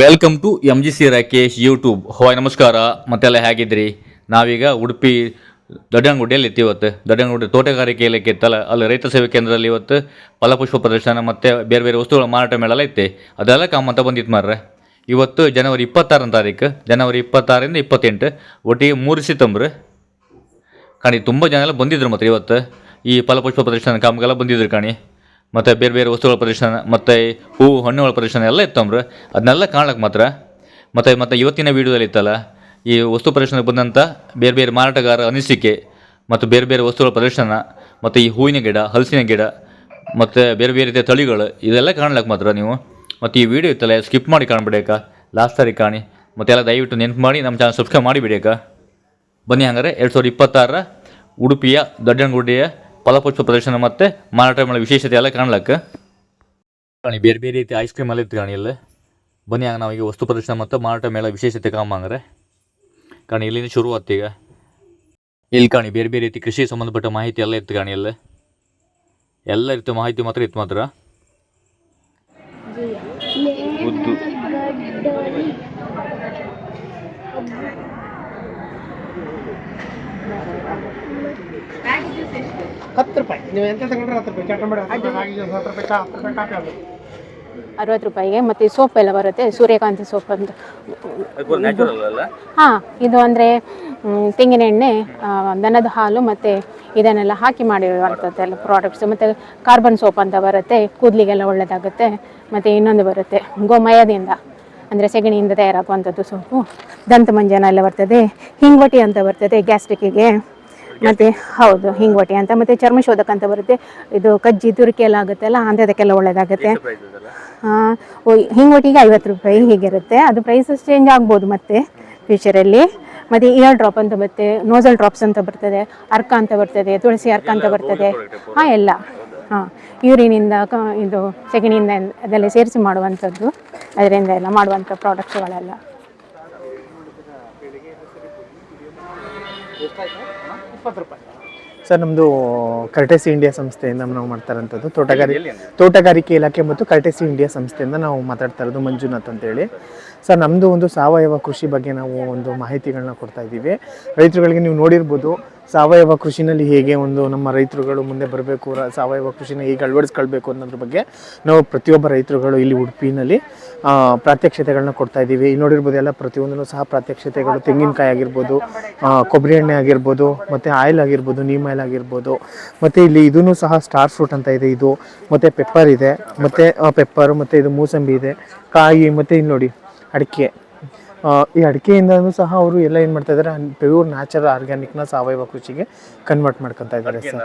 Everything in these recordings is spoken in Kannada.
Welcome to M G C Rakesh YouTube ಹೋಯ್ ನಮಸ್ಕಾರ. ಮತ್ತೆಲ್ಲ ಹೇಗಿದ್ರಿ ನಾವೀಗ ಉಡುಪಿ ದೊಡ್ಡಂಗುಡಿಯಲ್ಲಿ ಇತ್ತು ಇವತ್ತು. ದೊಡ್ಡಂಗುಡಿ ತೋಟಗಾರಿಕೆ ಇಲಾಖೆ ಇತ್ತಲ್ಲ ಅಲ್ಲಿ ರೈತ ಸೇವೆ ಕೇಂದ್ರದಲ್ಲಿ ಇವತ್ತು ಫಲಪುಷ್ಪ ಪ್ರದರ್ಶನ ಮತ್ತು ಬೇರೆ ಬೇರೆ ವಸ್ತುಗಳ ಮಾರಾಟ ಮೇಳ ಎಲ್ಲ ಇತ್ತು. ಅದೆಲ್ಲ ಕಾಮಂತ ಬಂದಿತ್ತು ಮಾರ್ರೆ. ಇವತ್ತು ಜನವರಿ ಇಪ್ಪತ್ತಾರನೇ ತಾರೀಕು. ಜನವರಿ ಇಪ್ಪತ್ತಾರರಿಂದ ಇಪ್ಪತ್ತೆಂಟು. ಒಟ್ಟಿಗೆ ಮೂರು ಸಿತಂಬ್ರ್ ಕಾಣಿ, ತುಂಬ ಜನ ಎಲ್ಲ ಬಂದಿದ್ರು ಮತ್ತು ಇವತ್ತು. ಈ ಫಲಪುಷ್ಪ ಪ್ರದರ್ಶನ ಕಾಮಗೆಲ್ಲ ಬಂದಿದ್ರು ಕಾಣಿ. ಮತ್ತು ಬೇರೆ ಬೇರೆ ವಸ್ತುಗಳ ಪ್ರದರ್ಶನ, ಮತ್ತು ಹೂವು, ಹಣ್ಣುಗಳ ಪ್ರದರ್ಶನ ಎಲ್ಲ ಇತ್ತು ಅಂದ್ರೆ ಅದನ್ನೆಲ್ಲ ಕಾಣಕ್ಕೆ ಮಾತ್ರ. ಮತ್ತು ಮತ್ತು ಇವತ್ತಿನ ವೀಡಿಯೋದಲ್ಲಿ ಇತ್ತಲ್ಲ, ಈ ವಸ್ತು ಪ್ರದರ್ಶನಕ್ಕೆ ಬಂದಂಥ ಬೇರೆ ಬೇರೆ ಮಾರಾಟಗಾರ ಅನಿಸಿಕೆ, ಮತ್ತು ಬೇರೆ ಬೇರೆ ವಸ್ತುಗಳ ಪ್ರದರ್ಶನ, ಮತ್ತು ಈ ಹೂವಿನ ಗಿಡ, ಹಲಸಿನ ಗಿಡ, ಮತ್ತು ಬೇರೆ ಬೇರೆ ರೀತಿಯ ತಳಿಗಳು, ಇದೆಲ್ಲ ಕಾಣಲಿಕ್ಕೆ ಮಾತ್ರ ನೀವು. ಮತ್ತು ಈ ವಿಡಿಯೋ ಇತ್ತಲ್ಲ ಸ್ಕಿಪ್ ಮಾಡಿ ಕಾಣಬೇಡಕ ಲಾಸ್ಟ್ ತಾರೀಕು ಕಾಣಿ. ಮತ್ತು ಎಲ್ಲ ದಯವಿಟ್ಟು ನೆನ್ಪು ಮಾಡಿ, ನಮ್ಮ ಚಾನಲ್ ಸಬ್ಸ್ಕ್ರೈಬ್ ಮಾಡಿಬಿಡೇಕ ಬನ್ನಿ ಹಂಗಾರೆ, ಎರಡು ಸಾವಿರದ ಇಪ್ಪತ್ತಾರರ ಉಡುಪಿಯ ದೊಡ್ಡನಗುಡಿಯ ಫಲಪುಷ್ಪ ಪ್ರದರ್ಶನ ಮತ್ತು ಮಾರಾಟ ಮಾಡೋ ವಿಶೇಷತೆ ಎಲ್ಲ ಕಾಣ್ಲಕ್ಕೆ? ಕಾಣಿ, ಬೇರೆ ಬೇರೆ ರೀತಿ ಐಸ್ ಕ್ರೀಮ್ ಎಲ್ಲ ಇತ್ತು ಕಾಣಿ ಇಲ್ಲಿ. ಬನ್ನಿ ನಾವು ನಾವೀಗ ವಸ್ತು ಪ್ರದರ್ಶನ ಮತ್ತು ಮಾರಾಟ ಮೇಳ ವಿಶೇಷತೆ ಕಾಮ ಅಂದರೆ ಕಾಣಿ, ಇಲ್ಲಿಂದ ಶುರು ಈಗ. ಇಲ್ಲಿ ಕಾಣಿ, ಬೇರೆ ಬೇರೆ ರೀತಿ ಕೃಷಿ ಸಂಬಂಧಪಟ್ಟ ಮಾಹಿತಿ ಎಲ್ಲ ಇತ್ತು ಕಾಣಿ ಇಲ್ಲಿ. ಎಲ್ಲ ರೀತಿಯ ಮಾಹಿತಿ ಮಾತ್ರ ಇತ್ತು ಮಾತ್ರ. ಹತ್ತು ರೂಪಾಯಿ. ನೀವು ಎಂತ ತಗೊಂಡ್ರೆ ಹತ್ತು ರೂಪಾಯಿ. ಮಾಡಿ ಹತ್ತು ರೂಪಾಯಿ ಹತ್ತು ರೂಪಾಯಿ ಹತ್ತು ಅರವತ್ತು ರೂಪಾಯಿಗೆ ಮತ್ತು ಸೋಪ್ ಎಲ್ಲ ಬರುತ್ತೆ ಸೂರ್ಯಕಾಂತಿ ಸೋಪ್ ಅಂತ. ನ್ಯಾಚುರಲ್ ಅಲ್ಲ? ಹಾಂ ಇದು ಅಂದರೆ ತೆಂಗಿನ ಎಣ್ಣೆ ದನದ ಹಾಲು ಮತ್ತು ಇದನ್ನೆಲ್ಲ ಹಾಕಿ ಮಾಡಿರುವಂಥದ್ದೆಲ್ಲ ಪ್ರಾಡಕ್ಟ್ಸ್ ಮತ್ತು ಕಾರ್ಬನ್ ಸೋಪ್ ಅಂತ ಬರುತ್ತೆ ಕೂದಲಿಗೆಲ್ಲ ಒಳ್ಳೆಯದಾಗುತ್ತೆ ಮತ್ತು ಇನ್ನೊಂದು ಬರುತ್ತೆ ಗೋಮಯದಿಂದ ಅಂದರೆ ಸೆಗಣಿಯಿಂದ ತಯಾರಾಗುವಂಥದ್ದು ಸೋಪು. ದಂತ ಮಂಜನ ಎಲ್ಲ ಬರ್ತದೆ ಹಿಂಗ್ವಟಿ ಅಂತ ಬರ್ತದೆ ಗ್ಯಾಸ್ಟ್ರಿಕ್ಕಿಗೆ ಮತ್ತು ಹೌದು ಹಿಂಗೋಟಿ ಅಂತ. ಮತ್ತೆ ಚರ್ಮ ಶೋಧಕ ಅಂತ ಬರುತ್ತೆ. ಇದು ಕಜ್ಜಿ ತುರಿಕೆ ಎಲ್ಲ ಆಗುತ್ತಲ್ಲ ಅಂಥದಕ್ಕೆಲ್ಲ ಒಳ್ಳೆಯದಾಗುತ್ತೆ ಹಿಂಗೋಟಿಗೆ ಐವತ್ತು ರೂಪಾಯಿ ಹೀಗಿರುತ್ತೆ. ಅದು ಪ್ರೈಸಸ್ ಚೇಂಜ್ ಆಗ್ಬೋದು ಮತ್ತೆ ಫ್ಯೂಚರಲ್ಲಿ ಮತ್ತು ಇಯರ್ ಡ್ರಾಪ್ ಅಂತ ಬರುತ್ತೆ ನೋಸಲ್ ಡ್ರಾಪ್ಸ್ ಅಂತ ಬರ್ತದೆ ಅರ್ಕ ಅಂತ ಬರ್ತದೆ ತುಳಸಿ ಅರ್ಕ ಅಂತ ಬರ್ತದೆ. ಹಾಂ ಎಲ್ಲ. ಹಾಂ ಯೂರಿನಿಂದ ಕ ಇದು ಸೆಗಣಿಯಿಂದ ಅದೆಲ್ಲ ಸೇರಿಸಿ ಮಾಡುವಂಥದ್ದು. ಅದರಿಂದ ಎಲ್ಲ ಮಾಡುವಂಥ ಪ್ರಾಡಕ್ಟ್ಸ್ಗಳೆಲ್ಲ ಇಪ್ಪತ್ತು ರೂಪಾಯಿ. ಸರ್ ನಮ್ಮದು ಕರ್ಟೆಸಿ ಇಂಡಿಯಾ ಸಂಸ್ಥೆಯಿಂದ ನಾವು ಮಾಡ್ತಾ ಇರೋಂಥದ್ದು ತೋಟಗಾರಿಕೆ ತೋಟಗಾರಿಕೆ ಇಲಾಖೆ ಮತ್ತು ಕರ್ಟೆಸಿ ಇಂಡಿಯಾ ಸಂಸ್ಥೆಯಿಂದ ನಾವು ಮಾತಾಡ್ತಾ ಇರೋದು ಮಂಜುನಾಥ್ ಅಂತೇಳಿ. ಸರ್ ನಮ್ಮದು ಒಂದು ಸಾವಯವ ಕೃಷಿ ಬಗ್ಗೆ ನಾವು ಒಂದು ಮಾಹಿತಿಗಳನ್ನ ಕೊಡ್ತಾ ಇದ್ದೀವಿ. ರೈತರುಗಳಿಗೆ ನೀವು ನೋಡಿರ್ಬೋದು ಸಾವಯವ ಕೃಷಿನಲ್ಲಿ ಹೇಗೆ ಒಂದು ನಮ್ಮ ರೈತರುಗಳು ಮುಂದೆ ಬರಬೇಕು ಸಾವಯವ ಕೃಷಿನ ಹೇಗೆ ಅಳವಡಿಸ್ಕೊಳ್ಬೇಕು ಅನ್ನೋದ್ರ ಬಗ್ಗೆ ನಾವು ಪ್ರತಿಯೊಬ್ಬ ರೈತರುಗಳು ಇಲ್ಲಿ ಉಡುಪಿನಲ್ಲಿ ಪ್ರಾತ್ಯಕ್ಷತೆಗಳನ್ನ ಕೊಡ್ತಾ ಇದ್ದೀವಿ. ಇಲ್ಲಿ ನೋಡಿರ್ಬೋದು ಎಲ್ಲ ಪ್ರತಿಯೊಂದನ್ನು ಸಹ ಪ್ರಾತ್ಯಕ್ಷತೆಗಳು ತೆಂಗಿನಕಾಯಿ ಆಗಿರ್ಬೋದು ಕೊಬ್ಬರಿ ಎಣ್ಣೆ ಆಗಿರ್ಬೋದು, ಮತ್ತು ಆಯಿಲ್ ಆಗಿರ್ಬೋದು, ನೀಮ್ ಆಯಿಲ್ ಆಗಿರ್ಬೋದು, ಮತ್ತು ಇಲ್ಲಿ ಇದೂ ಸಹ ಸ್ಟಾರ್ ಫ್ರೂಟ್ ಅಂತ ಇದೆ ಇದು, ಮತ್ತು ಪೆಪ್ಪರ್ ಇದೆ, ಮತ್ತು ಪೆಪ್ಪರು, ಮತ್ತು ಇದು ಮೂಸಂಬಿ ಇದೆ, ಕಾಯಿ, ಮತ್ತು ಇಲ್ಲಿ ನೋಡಿ ಅಡಿಕೆ. ಈ ಅಡಿಕೆಯಿಂದನೂ ಸಹ ಅವರು ಎಲ್ಲ ಏನು ಮಾಡ್ತಾ ಇದ್ದಾರೆ ಪ್ಯೂರ್ ನ್ಯಾಚುರಲ್ ಆರ್ಗ್ಯಾನಿಕ್ನ ಸಾವಯವ ಕೃಷಿಗೆ ಕನ್ವರ್ಟ್ ಮಾಡ್ಕೊತಾ ಇದ್ದಾರೆ ಸರ್.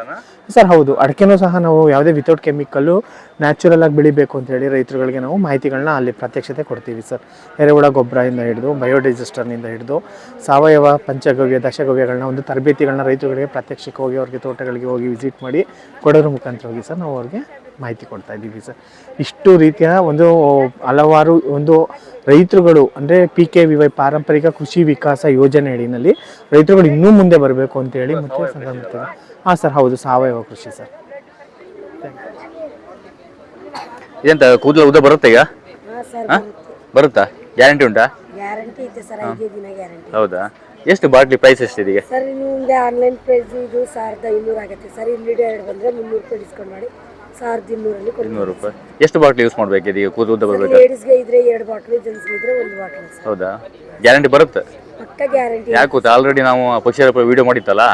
ಸರ್ ಹೌದು. ಅಡಿಕೆನೂ ಸಹ ನಾವು ಯಾವುದೇ ವಿತೌಟ್ ಕೆಮಿಕಲ್ಲು ನ್ಯಾಚುರಲ್ ಆಗಿ ಬೆಳಿಬೇಕು ಅಂತ ಹೇಳಿ ರೈತರುಗಳಿಗೆ ನಾವು ಮಾಹಿತಿಗಳನ್ನ ಅಲ್ಲಿ ಪ್ರತ್ಯಕ್ಷತೆ ಕೊಡ್ತೀವಿ ಸರ್. ಎರೆಹುಳ ಗೊಬ್ಬರದಿಂದ ಹಿಡಿದು ಬಯೋಡೈಜೆಸ್ಟರ್ನಿಂದ ಹಿಡಿದು ಸಾವಯವ ಪಂಚಗವ್ಯ ದಶಗವ್ಯಗಳನ್ನ ಒಂದು ತರಬೇತಿಗಳನ್ನ ರೈತರುಗಳಿಗೆ ಪ್ರಾತ್ಯಕ್ಷಿಕವಾಗಿ ಅವ್ರಿಗೆ ತೋಟಗಳಿಗೆ ಹೋಗಿ ವಿಸಿಟ್ ಮಾಡಿ ಕೊಡೋದ್ರ ಮುಖಾಂತರವಾಗಿ ಸರ್ ನಾವು ಅವ್ರಿಗೆ ಮಾಹಿತಿ ಕೊಡ್ತಾ ಇದ್ದೀವಿ ಸರ್. ಇಷ್ಟು ರೀತಿಯ ಒಂದು ಹಲವಾರು ಒಂದು ರೈತರುಗಳು ಅಂದರೆ ಪಿ ಕೆ ವಿ ವೈ ಪಾರಂಪರಿಕ ಕೃಷಿ ವಿಕಾಸ ಯೋಜನೆ ಅಡಿನಲ್ಲಿ ರೈತರುಗಳು ಇನ್ನೂ ಮುಂದೆ ಬರಬೇಕು ಅಂತೇಳಿ ಮತ್ತೆ ಹಾಂ ಸರ್ ಹೌದು ಸಾವಯವ ಕೃಷಿ ಸರ್. ಇದೆಂತ ಕೂದಲು ಉದ್ದ ಬರುತ್ತೆ ಈಗ? ಹಾ? ಬರುತ್ತಾ. ಗ್ಯಾರಂಟಿ ಉಂಟಾ? ಗ್ಯಾರಂಟಿ ಇದೆ ಸರ್ ಐದೇ ದಿನ ಗ್ಯಾರಂಟಿ ಹೌದಾ? ಎಷ್ಟು ಬಾಟ್ಲಿ ಪ್ರೈಸ್ ಎಷ್ಟು ಸರ್ ನಿಮಗೆ ಆನ್ಲೈನ್ ಪ್ರೈಸ್ ಇದು ಸಾವಿರದ ಇನ್ನೂರು ಆಗುತ್ತೆ. ಸರ್ ಇಲ್ಲಿ ಎರಡು ಬಂದರೆ ಮುನ್ನೂರು ರೂಪಾಯಿ ಡಿಸ್ಕೌಂಟ್ ಮಾಡಿ. ಸಾವಿರದ ಇನ್ನೂರಲ್ಲಿ ಇನ್ನೂರು ರೂಪಾಯಿ. ಎಷ್ಟು ಬಾಟ್ಲಿ ಯೂಸ್ ಮಾಡ್ಬೇಕು ಈಗ ಕೂದಲು ಉದ್ದ ಬರಬೇಕು? ಲೇಡೀಸ್ಗೆ ಇದ್ರೆ ಎರಡು ಬಾಟ್ಲು ಜೆಂಟ್ಸ್ಗೆ ಇದ್ರೆ ಒಂದು ಬಾಟ್ಲು ಸರ್. ಹೌದಾ? ಗ್ಯಾರಂಟಿ ಬರುತ್ತೆ. ಪಕ್ಕ ಗ್ಯಾರಂಟಿ ಯಾಕೆ ಗೊತ್ತಾ? ಆಲ್ರೆಡಿ ನಾವು ಪಕ್ಷಿ ವಿಡಿಯೋ ಮಾಡಿತ್ತಲ್ಲ?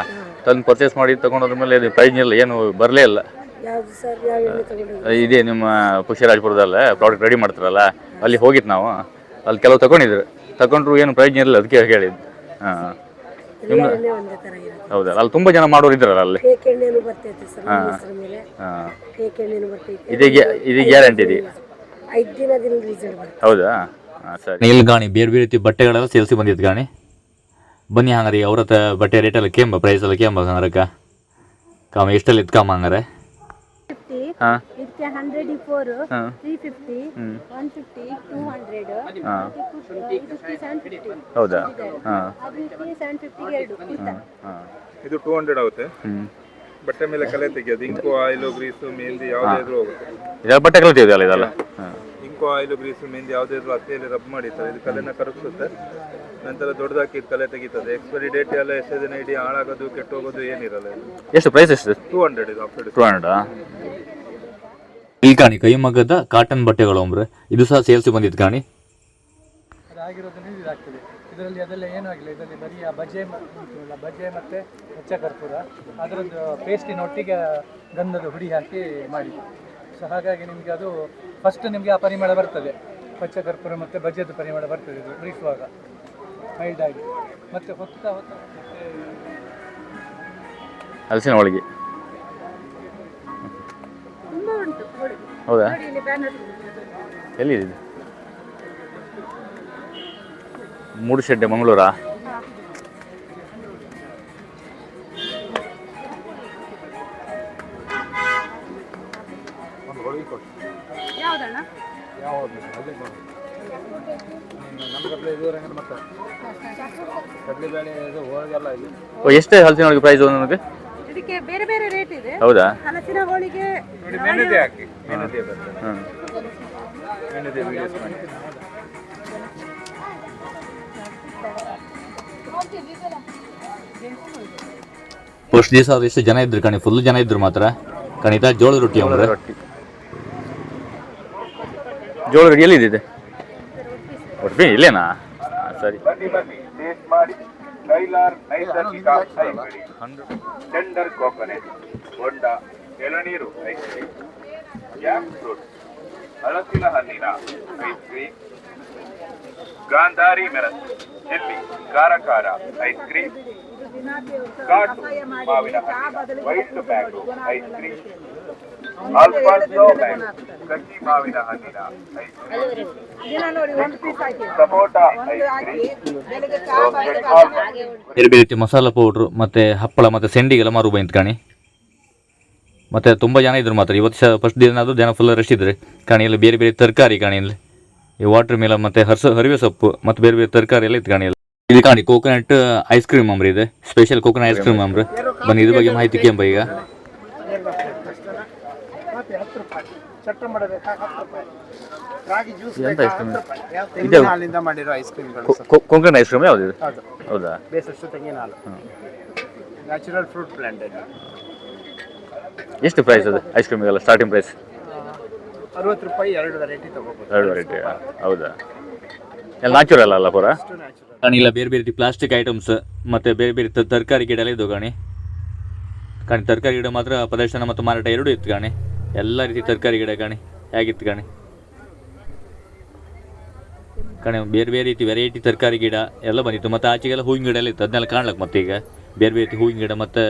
ತಂದು ಪರ್ಚೇಸ್ ಮಾಡಿ ತಗೊಂಡೋದ್ರ ಮೇಲೆ ಇದು ಪ್ರೈಸ್ ಇಲ್ಲ ಏನು ಬರಲೇ ಇಲ್ಲ. ಯಾವುದು ಸರ್ ಯಾವ ಎಣ್ಣೆ ಇದೇ ನಿಮ್ಮ ಪುಷ್ಯರಾಜಪುರದಲ್ಲ ಪ್ರಾಡಕ್ಟ್ ರೆಡಿ ಮಾಡ್ತಾರಲ್ಲ ಅಲ್ಲಿ ಹೋಗಿತ್ತು ನಾವು. ಅಲ್ಲಿ ಕೆಲವು ತಗೊಂಡಿದ್ರು. ತಗೊಂಡ್ರು ಏನು ಪ್ರಯೋಜನ ಇರಲಿಲ್ಲ ಅದಕ್ಕೆ ಹೇಳಿದ್ದು. ಹಾಂ. ಎಲ್ಲ ಒಂದೇ ಥರ ಇರುತ್ತೆ. ಹೌದಾ? ಅಲ್ಲಿ ತುಂಬಾ ಜನ ಮಾಡೋರು ಇದ್ರಲ್ಲ ಅಲ್ಲಿ? ಎಣ್ಣೆನೂ ಬರ್ತೈತೆ ಸರ್ ನಮ್ಮ ಹೆಸರ ಮೇಲೆ. ಹಾಂ. ಫೇಕ್ ಎಣ್ಣೆನೂ ಬರ್ತೈತೆ. ಇದೇ ಇದು ಗ್ಯಾರಂಟಿ ಇದೆ ಐದು ದಿನದಲ್ಲಿ ರಿಸಲ್ಟ್ ಬರುತ್ತೆ. ಹೌದಾ? ಹಾಂ ಸರಿ. ಇಲ್ಲಿ ಗಾಣಿ ಬೇರೆ ಬೇರೆ ರೀತಿ ಬಟ್ಟೆಗಳೆಲ್ಲ ಸೇಲ್ಸಿ ಬಂದಿತ್ತು ಗಾಣಿ. ಬನ್ನಿ ಹಂಗಾರೆ ಅವ್ರ ಹತ್ರ ಬಟ್ಟೆ ರೇಟೆಲ್ಲ ಕೇಂಬ ಪ್ರೈಸ್ ಎಲ್ಲ ಕೇಂಬ ಹಂಗಾರಕ್ಕ ಕಾಮ ಇತ್ತು ಕಾಮ ಹಂಗಾರೆ? ಇದಕ್ಕೆ ಹಂಡ್ರೆಡ್ ಫೋರ್ ಹಾಂ. Three fifty one fifty two hundred ಇದಕ್ಕೆ ಸೆವೆನ್ ಫಿಫ್ಟಿ ಹೌದಾ? ಹಾಂ. ಅದಕ್ಕೆ ಸೆವೆನ್ ಫಿಫ್ಟಿಗೆ ಎರಡು. ಹಾಂ. ಇದು ಟೂ ಹಂಡ್ರೆಡ್ ಆಗುತ್ತೆ. ಹ್ಞೂ ಬಟ್ಟೆ ಮೇಲೆ ಕಲೆ ತೆಗೆಯೋದು. ಇಂಕು ಆಯಿಲು ಗ್ರೀಸು ಮೆಹಂದಿ ಯಾವುದಾದ್ರೂ ಹೋಗುತ್ತೆ. ಬಟ್ಟೆ ಕಲೆ ಇದೆಲ್ಲ ಇದೆಲ್ಲ? ಹಾಂ. ಇಂಕು ಆಯಿಲ್ ಗ್ರೀಸ್ ಮೆಹಂದಿ ಯಾವುದಾದ್ರೂ ಇದ್ರು ಹತ್ತಿಯಲ್ಲಿ ರಬ್ ಮಾಡಿ ಸರ್. ಇದು ಕಲೆನ ಕರಗಿಸುತ್ತೆ. ನಂತರ ದೊಡ್ಡದಾಕಿ ಕಲೆ ತೆಗಿತದೆ. ಎಕ್ಸ್ಪೈರಿ ಡೇಟ್ ಎಲ್ಲ ಎಷ್ಟು ದಿನ ಇಡೀ ಹಾಳಾಗೋದು ಕೆಟ್ಟೋಗೋದು ಏನಿರಲ್ಲ ಎಷ್ಟು ಪ್ರೈಸ್ ಎಷ್ಟು ಟೂ ಹಂಡ್ರೆಡ್ ಇದು ಆಫ್ಟರ್ ಟೂ ಹಂಡ್ರೆಡಾ ಈ ಕಾಣಿ ಕೈಮಗ್ಗದ ಕಾಟನ್ ಬಟ್ಟೆಗಳು ಅಂದ್ರೆ ಇದು ಸಹ ಸೇಲ್ಸ್ ಬಂದಿತ್ತು ಕಾಣಿ. ಇದಾಗ್ತದೆ ಇದರಲ್ಲಿ ಅದೆಲ್ಲ ಏನೂ ಆಗಿಲ್ಲ. ಇದರಲ್ಲಿ ಬರೀ ಆ ಬಜೆ ಉಂಟಲ್ಲ, ಬಜೆ ಮತ್ತು ಹೆಚ್ಚ ಕರ್ಪೂರ ಅದರದ್ದು ಪೇಸ್ಟಿನೊಟ್ಟಿಗೆ ಗಂಧದ ಹುಡಿ ಹಾಕಿ ಮಾಡಿ. ಸೊ ಹಾಗಾಗಿ ನಿಮಗೆ ಅದು ಫಸ್ಟ್ ನಿಮಗೆ ಆ ಪರಿಮಳ ಬರ್ತದೆ. ಪಚ್ಚ ಕರ್ಪೂರ ಮತ್ತು ಬಜೆದು ಪರಿಮಳ ಬರ್ತದೆ ಇದು ಬ್ರೀಫುವಾಗ ಮೈಲ್ಡ್ ಆಗಿ. ಮತ್ತು ಹೊತ್ತ ಹೊತ್ತ ಮತ್ತೆ ಹಲಸಿನ ಹೌದಾ? ಎಲ್ಲಿದೆ ಇದು? ಮೂಡುಶೆಡ್ಡೆ ಮಂಗಳೂರಾ? ಓ, ಎಷ್ಟು ಹಲಸಿನ ಪ್ರೈಸ್ ನನಗೆ? ಇದಕ್ಕೆ ಬೇರೆ ಬೇರೆ ರೇಟ್ ಇದೆ. ಹೌದಾ? ಹಲಸಿನ ಹೋಳಿಗೆ ನೋಡಿ ಮೆಣದೆ ಹಾಕಿ ಮೆಣದೆ ಬರ್ತದೆ. ಹ್ಮ್. ಮೆಣದೆ videos ಮಾಡಿ. ಫಸ್ಟ್ ದಿವಸ ಎಷ್ಟು ಜನ ಇದ್ರು ಕಣಿ ಫುಲ್ ಜನ ಇದ್ರು ಮಾತ್ರ. ಕಣಿತ ಜೋಳದ ರೊಟ್ಟಿ ಅಂದ್ರೆ ಜೋಳದ ರೊಟ್ಟಿ ಎಲ್ಲಿದೆ ರೊಟ್ಟಿ ಇಲ್ಲೇನಾ? ಸರಿ. ಬನ್ನಿ ಬನ್ನಿ ಟೇಸ್ಟ್ ಮಾಡಿ. ಕೈಲಾರ್ ನೈಸರ್ಗಿಕ ಐಸ್ಬಿಡಿ ಟೆಂಡರ್ ಕೋಕೋನೆಟ್ ಹೊಂಡ ಎಳನೀರು ಐಸ್ ಕ್ರೀಮ್ ಜಾಕ್ ಫ್ರೂಟ್ ಹಲಸಿನ ಹಣ್ಣಿನ ಐಸ್ ಕ್ರೀಮ್ ಗಾಂಧಾರಿ ಮೆಣಸು ಚೆಲ್ಲಿ ಖಾರ ಖಾರ ಐಸ್ ಕ್ರೀಮ್ ಕಾಟು ಮಾವಿನ ಹಣ್ಣಿನ white bag ice cream Alphonso ಮಾವಿನ ಹಣ್ಣಿನ ಬೇರೆ ಬೇರೆ ಮಸಾಲ ಪೌಡ್ರು ಮತ್ತೆ ಹಪ್ಪಳ ಮತ್ತೆ ಸೆಂಡಿಗೆಲ್ಲ ಮಾರು ಬಂತು ಕಾಣಿ ಮತ್ತೆ ತುಂಬಾ ಜನ ಇದ್ರು ಮಾತ್ರ ಇವತ್ತು ಫಸ್ಟ್ ದಿನ ಅದು ಜನ ಫುಲ್ ರಶ್ ಇದ್ರೆ ಕಾಣಿ ಎಲ್ಲ ಬೇರೆ ಬೇರೆ ತರಕಾರಿ ಕಾಣಿ ಇಲ್ಲಿ ಈ ವಾಟರ್ ಮೇಲೆ ಮತ್ತೆ ಹರ್ಸ ಹರಿವೆ ಸೊಪ್ಪು ಮತ್ತೆ ಬೇರೆ ಬೇರೆ ತರಕಾರಿ ಎಲ್ಲ ಇತ್ತು ಕಾಣಿ ಇಲ್ಲಿ ಕಾಣಿ ಕೋಕೋನಟ್ ಐಸ್ ಕ್ರೀಮ್ ಅಂಬ್ರಿ ಇದೆ ಸ್ಪೆಷಲ್ ಕೋಕೋನಟ್ ಐಸ್ ಕ್ರೀಮ್ ಅಂಬ್ರಿ ಬನ್ನಿ ಇದ್ರ ಬಗ್ಗೆ ಮಾಹಿತಿ ಕೇಂಬ ಈಗ ಮತ್ತೆ ಹತ್ತು ರೂಪಾಯಿ ಚಟ್ಟ ಮಾಡಬೇಕಾ ಹತ್ತು ರೂಪಾಯಿ ರಾಗಿ ಜ್ಯೂಸ್ ಎಂತ ರೂಪಾಯಿ. ಯಾವ ಇದು- ಹಾಲಿಂದ ಮಾಡಿರೋ ಐಸ್ ಕ್ರೀಮ್ಗಳು ಸರ್ ಐಸ್ ಕ್ರೀಮ್ ಯಾವ್ದು ಹೌದು. ಹೌದಾ? ಬೇಸಷ್ಟು ತೆಂಗಿನ ಹಾಲು ನ್ಯಾಚುರಲ್ ಫ್ರೂಟ್ ಪ್ಲಾಂಟೆಡ್ ಎಷ್ಟು ಪ್ರೈಸ್ ಅದು ಐಸ್ ಕ್ರೀಮಿಗೆಲ್ಲ ಸ್ಟಾರ್ಟಿಂಗ್ ಪ್ರೈಸ್ ಅರವತ್ತು ರೂಪಾಯಿ ಎರಡು ವೆರೈಟಿ ತಗೋಬೋದು. ಎರಡು ವೆರೈಟಿ ಹೌದಾ? ಎಲ್ಲ ನ್ಯಾಚುರಲ್ ಅಲ್ಲ ಪೂರ? ಕಾಣಿಲ್ಲ ಕಾಣಿ ಇಲ್ಲ ಬೇರೆ ಬೇರೆ ಪ್ಲಾಸ್ಟಿಕ್ ಐಟಮ್ಸ್ ಮತ್ತೆ ಬೇರೆ ಬೇರೆ ತರಕಾರಿ ಗಿಡ ಎಲ್ಲ ಇದ್ದವು ಕಾಣಿ. ಕಾಣಿ ತರಕಾರಿ ಗಿಡ ಮಾತ್ರ ಪ್ರದರ್ಶನ ಮತ್ತು ಮಾರಾಟ ಎರಡೂ ಇತ್ತು ಕಾಣಿ. ಎಲ್ಲ ರೀತಿ ತರಕಾರಿ ಗಿಡ ಕಾಣಿ ಹೇಗಿತ್ತು ಕಾಣಿ. ಕಣೆ ಬೇರೆ ಬೇರೆ ರೀತಿ ವೆರೈಟಿ ತರಕಾರಿ ಗಿಡ ಎಲ್ಲ ಬಂದಿತ್ತು. ಮತ್ತು ಆಚೆಗೆಲ್ಲ ಹೂವಿನ ಗಿಡ ಎಲ್ಲ ಇತ್ತು. ಅದನ್ನೆಲ್ಲ ಕಾಣ್ಲಕ್ಕೆ ಮತ್ತೆ ಈಗ. ಬೇರೆ ಬೇರೆ ರೀತಿ ಹೂವಿನ ಗಿಡ ಮತ್ತು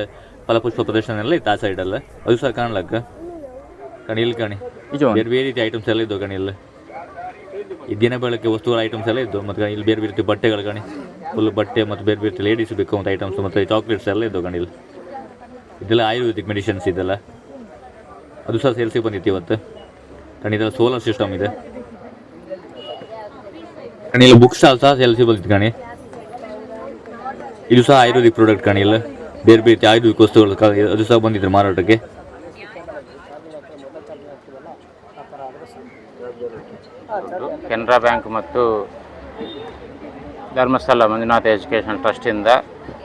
ಫಲಪುಷ್ಪ ಪ್ರದರ್ಶನ ಎಲ್ಲ ಇತ್ತು ಆ ಸೈಡಲ್ಲ ಅದು ಸಹ ಕಾಣ್ಲಕ್ಕ. ಕಾಣಿ ಇಲ್ಲಿ ಕಾಣಿ. ಬೇರೆ ಬೇರೆ ರೀತಿ ಐಟಮ್ಸ್ ಎಲ್ಲ ಇದ್ದವು ಕಣಿ ಇಲ್ಲಿ. ಈ ದಿನ ಬೆಳಗ್ಗೆ ವಸ್ತುಗಳ ಐಟಮ್ಸ್ ಎಲ್ಲ ಇದ್ದವು. ಮತ್ತು ಇಲ್ಲಿ ಬೇರೆ ಬೇರೆ ರೀತಿ ಬಟ್ಟೆಗಳು ಕಾಣಿ. ಫುಲ್ ಬಟ್ಟೆ ಮತ್ತು ಬೇರೆ ಬೇರೆ ರೀತಿ ಲೇಡೀಸ್ ಬೇಕು ಅಂತ ಐಟಮ್ಸ್ ಮತ್ತು ಚಾಕ್ಲೇಟ್ಸ್ ಎಲ್ಲ ಇದ್ದವು ಕಣಿ ಇಲ್ಲಿ. ಇದೆಲ್ಲ ಆಯುರ್ವೇದಿಕ್ ಮೆಡಿಸಿನ್ಸ್ ಇದೆಲ್ಲ. ಅದು ಸಹ ಸೇಲ್ಸಿಗೆ ಬಂದಿತ್ತು ಇವತ್ತು. ಕಣಿ ಇದೆಲ್ಲ ಸೋಲಾರ್ ಸಿಸ್ಟಮ್ ಇದೆ. ಕಣಿ ಇಲ್ಲಿ ಬುಕ್ ಸ್ಟಾಲ್ ಸಹ ಸೇಲ್ಸಿಗೆ ಬಂದಿತ್ತು ಕಣಿ ಇದು ಸಹ ಆಯುರ್ವೇದಿಕ್ ಪ್ರಾಡಕ್ಟ್ ಕಣಿ ಇಲ್ಲ ಬೇರೆ ಬೇರೆ ರೀತಿ ಆಯುರ್ವೇದಿಕ್ ವಸ್ತುಗಳು ಅದು ಸಹ ಬಂದಿದ್ರು ಮಾರಾಟಕ್ಕೆ. ಕೆನರಾ ಬ್ಯಾಂಕ್ ಮತ್ತು ಧರ್ಮಸ್ಥಳ ಮಂಜುನಾಥ ಎಜುಕೇಷನ್ ಟ್ರಸ್ಟಿಂದ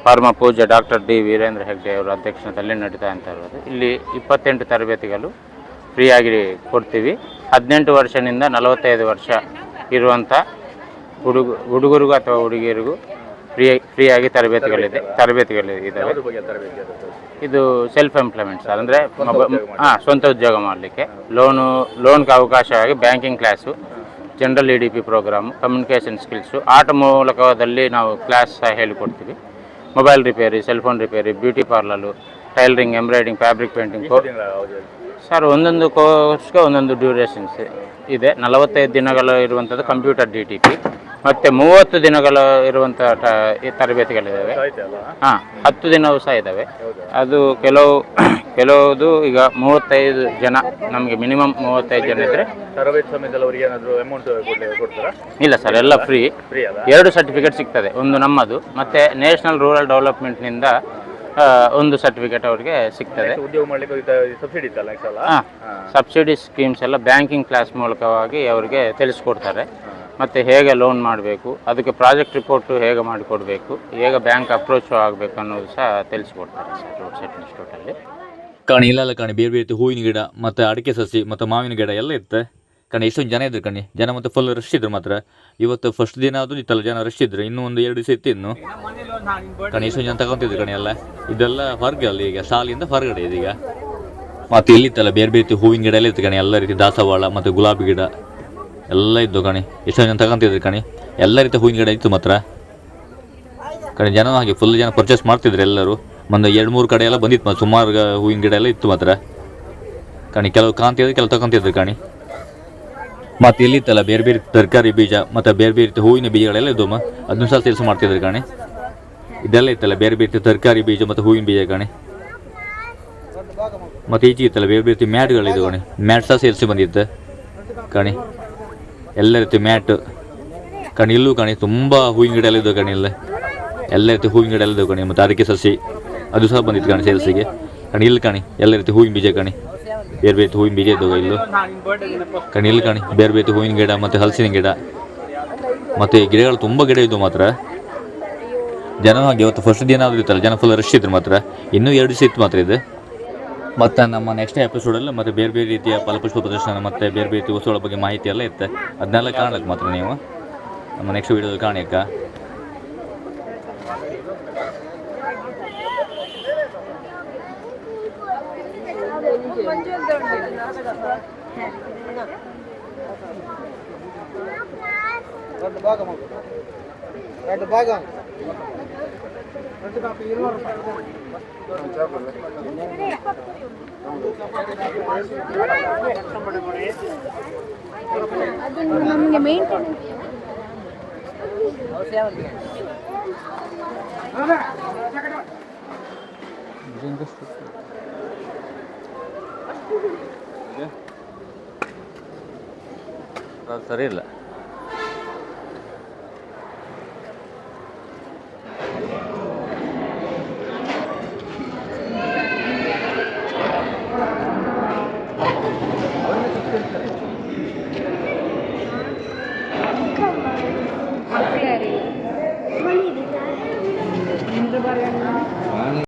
ಪರಮ ಪೂಜೆ ಡಾಕ್ಟರ್ ಡಿ ವೀರೇಂದ್ರ ಹೆಗ್ಡೆ ಅವರ ಅಧ್ಯಕ್ಷತೆಯಲ್ಲಿ ನಡೀತಾ ಅಂತ ಇರೋದು. ಇಲ್ಲಿ ಇಪ್ಪತ್ತೆಂಟು ತರಬೇತಿಗಳು ಫ್ರೀಯಾಗಿ ಕೊಡ್ತೀವಿ. ಹದಿನೆಂಟು ವರ್ಷದಿಂದ ನಲವತ್ತೈದು ವರ್ಷ ಇರುವಂಥ ಹುಡುಗ ಹುಡುಗರಿಗೂ ಅಥವಾ ಹುಡುಗಿಯರಿಗೂ ಫ್ರೀ ಫ್ರೀಯಾಗಿ ತರಬೇತಿಗಳಿದೆ ತರಬೇತಿಗಳು ಇದ್ದಾವೆ ಇದು ಸೆಲ್ಫ್ ಎಂಪ್ಲಾಯ್ಮೆಂಟ್ ಸರ್ ಅಂದರೆ ಹಾಂ ಸ್ವಂತ ಉದ್ಯೋಗ ಮಾಡಲಿಕ್ಕೆ. ಲೋನು ಲೋನ್ಗೆ ಅವಕಾಶವಾಗಿ banking class general E D P programme communication skills ಆಟ ಮೂಲಕದಲ್ಲಿ ನಾವು ಕ್ಲಾಸ್ ಸಹ ಹೇಳಿಕೊಡ್ತೀವಿ. Mobile repair cell phone repair beauty parlour tailoring embroidering fabric painting sir ಒಂದೊಂದು ಕೋರ್ಸ್ಗೆ ಒಂದೊಂದು ಡ್ಯೂರೇಷನ್ಸ್ ಇದೆ. ನಲವತ್ತೈದು ದಿನಗಳು ಇರುವಂಥದ್ದು ಕಂಪ್ಯೂಟರ್ ಡಿ ಟಿ ಪಿ ಮತ್ತು ಮೂವತ್ತು ದಿನಗಳು ಇರುವಂಥ ತರಬೇತಿಗಳಿದ್ದಾವೆ. ಹಾ ಹತ್ತು ದಿನವೂ ಸಹ ಇದ್ದಾವೆ. ಅದು ಕೆಲವು ಕೆಲವುದು ಈಗ ಮೂವತ್ತೈದು ಜನ ನಮಗೆ ಮಿನಿಮಮ್ ಮೂವತ್ತೈದು ಜನ ಇದ್ದರೆ ತರಬೇತಿ ಸಮಯದಲ್ಲಿ ಅವರಿಗೆ ಏನಾದರೂ ಅಮೌಂಟ್ ಕೊಡ್ತಾರಾ? ಇಲ್ಲ ಸರ್ ಎಲ್ಲ ಫ್ರೀ ಎರಡು ಸರ್ಟಿಫಿಕೇಟ್ ಸಿಗ್ತದೆ ಒಂದು ನಮ್ಮದು ಮತ್ತೆ ನ್ಯಾಷನಲ್ ರೂರಲ್ ಡೆವಲಪ್ಮೆಂಟ್ನಿಂದ ನಿಂದ ಒಂದು ಸರ್ಟಿಫಿಕೇಟ್ ಅವರಿಗೆ ಸಿಗ್ತದೆ. ಸಬ್ಸಿಡಿ ಸಬ್ಸಿಡಿ ಸ್ಕೀಮ್ಸ್ ಎಲ್ಲ ಬ್ಯಾಂಕಿಂಗ್ ಕ್ಲಾಸ್ ಮೂಲಕವಾಗಿ ಅವರಿಗೆ ತಿಳಿಸ್ಕೊಡ್ತಾರೆ. ಮತ್ತು ಹೇಗೆ ಲೋನ್ ಮಾಡಬೇಕು, ಅದಕ್ಕೆ ಪ್ರಾಜೆಕ್ಟ್ ರಿಪೋರ್ಟು ಹೇಗೆ ಮಾಡಿಕೊಡ್ಬೇಕು, ಹೇಗೆ ಬ್ಯಾಂಕ್ ಅಪ್ರೋಚ್ ಆಗಬೇಕು ಅನ್ನೋದು ಸಹ ತಿಳಿಸ್ಕೊಡ್ತಾರೆ ಸರ್ ರೋಡ್ ಸೈಡ್ ಇನ್ಸ್ಟಿಟ್ಯೂಟಲ್ಲಿ ಕಣಿ, ಇಲ್ಲ ಕಣಿ, ಬೇರೆ ಬೇರೆ ಹೂವಿನ ಗಿಡ, ಮತ್ತು ಅಡಿಕೆ ಸಸಿ, ಮತ್ತು ಮಾವಿನ ಗಿಡ ಎಲ್ಲ ಇತ್ತು. ಕಣಿ, ಎಷ್ಟೊಂದು ಜನ ಇದ್ರು ಕಣಿ, ಜನ ಮತ್ತು ಫುಲ್ ರಶ್ ಇದ್ರು ಮಾತ್ರ. ಇವತ್ತು ಫಸ್ಟ್ ದಿನ ಆದರೂ ಇತ್ತಲ್ಲ ಜನ ರಶ್ ಇದ್ರು, ಇನ್ನೂ ಒಂದು ಎರಡು ದಿವಸ ಇತ್ತು ಇನ್ನು. ಕಣಿ, ಎಷ್ಟೊಂದು ಜನ ತಗೊಂತಿದ್ರು ಕಣಿ ಎಲ್ಲ. ಇದೆಲ್ಲ ಹೊರಗೆ ಅಲ್ಲ ಈಗ ಸಾಲಿಯಿಂದ ಹೊರಗಡೆ ಇದೀಗ. ಮತ್ತು ಇಲ್ಲಿತ್ತಲ್ಲ ಬೇರೆ ಬೇರೆ ಹೂವಿನ ಗಿಡ ಎಲ್ಲ ಇತ್ತು ಕಣಿ, ಎಲ್ಲ ರೀತಿ ದಾಸವಾಳ, ಮತ್ತು ಗುಲಾಬಿ ಗಿಡ. ಎಲ್ಲ ಇದ್ದು ಕಣಿ. ಎಷ್ಟೋ ಜನ ತಗೊಂತಿದ್ರು ಕಣಿ. ಎಲ್ಲ ರೀತಿ ಹೂವಿನ ಗಿಡ ಇತ್ತು ಮಾತ್ರ. ಕಣಿ ಜನ ಹಾಗೆ ಫುಲ್ ಜನ ಪರ್ಚೇಸ್ ಮಾಡ್ತಿದ್ರು ಎಲ್ಲರೂ. ಒಂದು ಎರಡು ಮೂರು ಕಡೆ ಎಲ್ಲ ಬಂದಿತ್ತು ಮತ್ತು ಸುಮಾರು ಹೂವಿನ ಗಿಡ ಎಲ್ಲ ಇತ್ತು ಮಾತ್ರ. ಕಣಿ ಕೆಲವು ಕಾಂತಿದ್ರು ಕೆಲವು ತಗೊಂತಿದ್ರು ಕಣಿ. ಮತ್ತು ಇಲ್ಲಿತ್ತಲ್ಲ ಬೇರೆ ಬೇರೆ ತರಕಾರಿ ಬೀಜ, ಮತ್ತು ಬೇರೆ ಬೇರೆ ರೀತಿ ಹೂವಿನ ಬೀಜಗಳೆಲ್ಲ ಇದ್ದವು ಅದನ್ನು ಸಹ ಸೇಲ್ಸ್ ಮಾಡ್ತಿದ್ರು ಕಣಿ. ಇದೆಲ್ಲ ಇತ್ತಲ್ಲ ಬೇರೆ ಬೇರೆ ರೀತಿ ತರಕಾರಿ ಬೀಜ ಮತ್ತು ಹೂವಿನ ಬೀಜ ಕಣಿ. ಮತ್ತು ಈಚೆ ಇತ್ತಲ್ಲ ಬೇರೆ ಬೇರೆ ರೀತಿ ಮ್ಯಾಟ್ಗಳಿದ್ದು ಕಣಿ. ಮ್ಯಾಟ್ ಸಹ ಸೇರಿಸಿ ಬಂದಿತ್ತು ಕಣಿ. ಎಲ್ಲ ರೀತಿ ಮ್ಯಾಟ್. ಕಣಿ ಇಲ್ಲೂ ಕಣಿ, ತುಂಬ ಹೂವಿನ ಗಿಡ ಎಲ್ಲ ಇದ್ದವು ಕಣಿ ಎಲ್ಲ ರೀತಿ ಹೂವಿನ ಗಿಡ ಎಲ್ಲ ಇದ್ದವು ಕಣಿ, ಮತ್ತು ಅದಕ್ಕೆ ಸಸಿ. ಅದು ಸಹ ಬಂದಿತ್ತು ಕಣಿ ಸೇಲ್ಸಿಗೆ ಕಣಿ ಇಲ್ಲಿ ಕಣಿ, ಎಲ್ಲ ರೀತಿ ಹೂವಿನ ಬೀಜ ಕಣಿ. ಬೇರೆ ಬೇರೆ ಹೂವಿನ ಬೀಜ ಇದ್ದವು ಇಲ್ಲು. ಕಣಿ ಇಲ್ಲಿ ಕಣಿ, ಬೇರೆ ಬೇರೆ ಹೂವಿನ ಗಿಡ, ಮತ್ತು ಹಲಸಿನ ಗಿಡ. ಮತ್ತು ಗಿಡಗಳು ತುಂಬ ಗಿಡ ಇದ್ದವು ಮಾತ್ರ. ಜನ ಹಾಗೆ ಇವತ್ತು ಫಸ್ಟ್ ದಿನ ಆದ್ರೂ ಇತ್ತಲ್ಲ, ಜನ ಫುಲ್ ರಶ್ ಇದ್ರು ಮಾತ್ರ. ಇನ್ನೂ ಎರಡು ದಿವಸ ಇತ್ತು ಮಾತ್ರ ಇದು. ಮತ್ತು ನಮ್ಮ ನೆಕ್ಸ್ಟ್ ಎಪಿಸೋಡಲ್ಲಿ ಮತ್ತು ಬೇರೆ ಬೇರೆ ರೀತಿಯ ಫಲಪುಷ್ಪ ಪ್ರದರ್ಶನ ಮತ್ತು ಬೇರೆ ಬೇರೆ ರೀತಿ ವಸ್ತುಗಳ ಬಗ್ಗೆ ಮಾಹಿತಿ ಎಲ್ಲ ಇರುತ್ತೆ. ಅದನ್ನೆಲ್ಲ ಕಾಣಕ್ಕೆ ಮಾತ್ರ ನೀವು. ನಮ್ಮ ನೆಕ್ಸ್ಟ್ ವೀಡಿಯೋದಲ್ಲಿ ಕಾಣಿಯಕ್ಕ ದೊಡ್ಡ ಭಾಗ ಮಗು ದೊಡ್ಡ ಅದು ನಮಗೆ ಮೇಂಟೆನೆನ್ಸ್ ಸರಿ ಇಲ್ಲ